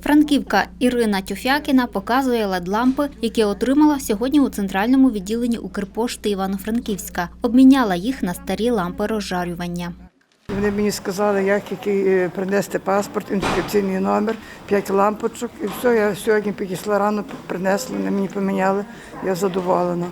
Франківка Ірина Тюфякіна показує лед-лампи, які отримала сьогодні у центральному відділенні Укрпошти Івано-Франківська. Обміняла їх на старі лампи розжарювання. Вони мені сказали, як який е, принести паспорт, ідентифікаційний номер, п'ять лампочок і все. Я сьогодні підійшла рано, принесли, вони мені поміняли. Я задоволена.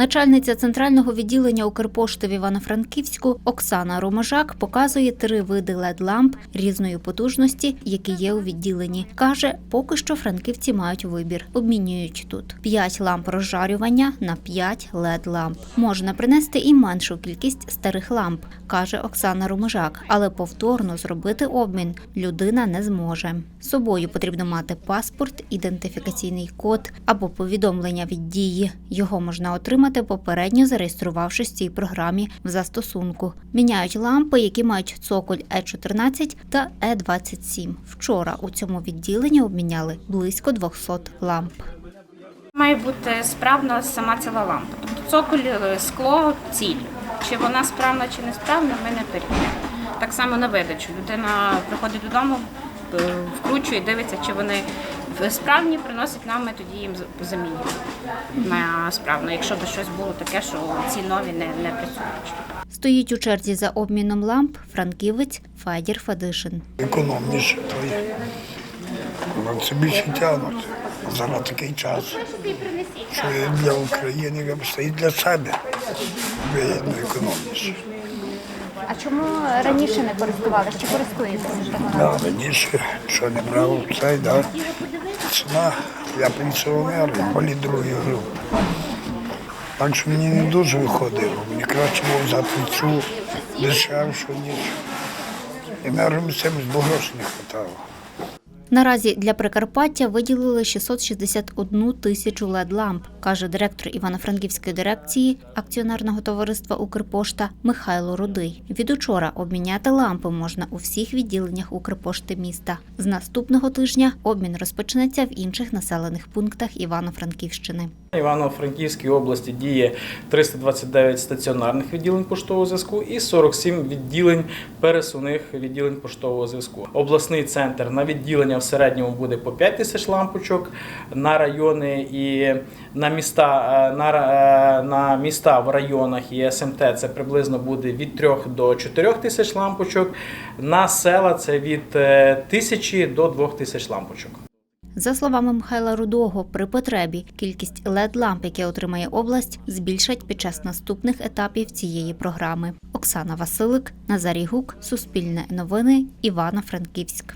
Начальниця центрального відділення Укрпошти в Івано-Франківську Оксана Роможак показує три види лед-ламп різної потужності, які є у відділенні. Каже, поки що франківці мають вибір. Обмінюють тут 5 ламп розжарювання на 5 лед-ламп. Можна принести і меншу кількість старих ламп, каже Оксана Роможак, але повторно зробити обмін людина не зможе. З собою потрібно мати паспорт, ідентифікаційний код або повідомлення від дії. Його можна отримати попередньо зареєструвавшись в цій програмі в застосунку. Міняють лампи, які мають цоколь Е14 та Е27. Вчора у цьому відділенні обміняли близько 200 ламп. Має бути справна сама ціла лампа. Тобто цоколь, е, скло, ціль. Чи вона справна чи не справна, ми не перевіряємо. Так само на видачу. Людина приходить додому, е, вкручує, дивиться, чи вони справні, приносить нам, ми тоді їм замінюємо на справну. Якщо б щось було таке, що ці нові не, не працюють. Стоїть у черзі за обміном ламп франківець Федір Федишин. економніше, то є. Вам це більше тягнуть. Зараз такий час, що є для України вибачте, і для себе вигідно економніше. А чому раніше не користувалися? Чи користуєтеся? Да, раніше, що не брав цей, да. Ціна, я пенсіонер, інвалід другої групи. Так що мені не дуже виходило. Мені краще було взяти цю дешевшу, ніж енергомісцевість, бо грошей не вистачало. Наразі для Прикарпаття виділили 661 тисячу лед-ламп, каже директор Івано-Франківської дирекції акціонерного товариства Укрпошта Михайло Рудий. Від учора обміняти лампи можна у всіх відділеннях Укрпошти міста. З наступного тижня обмін розпочнеться в інших населених пунктах Івано-Франківщини. Івано-Франківській області діє 329 стаціонарних відділень поштового зв'язку і 47 відділень пересувних відділень поштового зв'язку. Обласний центр на відділення в середньому буде по 5 тисяч лампочок, на райони і на міста, е, на, е, на міста в районах і СМТ це приблизно буде від 3 до 4 тисяч лампочок. На села це від е, тисячі до 2 тисяч лампочок. За словами Михайла Рудого, при потребі кількість LED-ламп, які отримає область, збільшать під час наступних етапів цієї програми. Оксана Василик, Назарій Гук, Суспільне новини, Івано-Франківськ.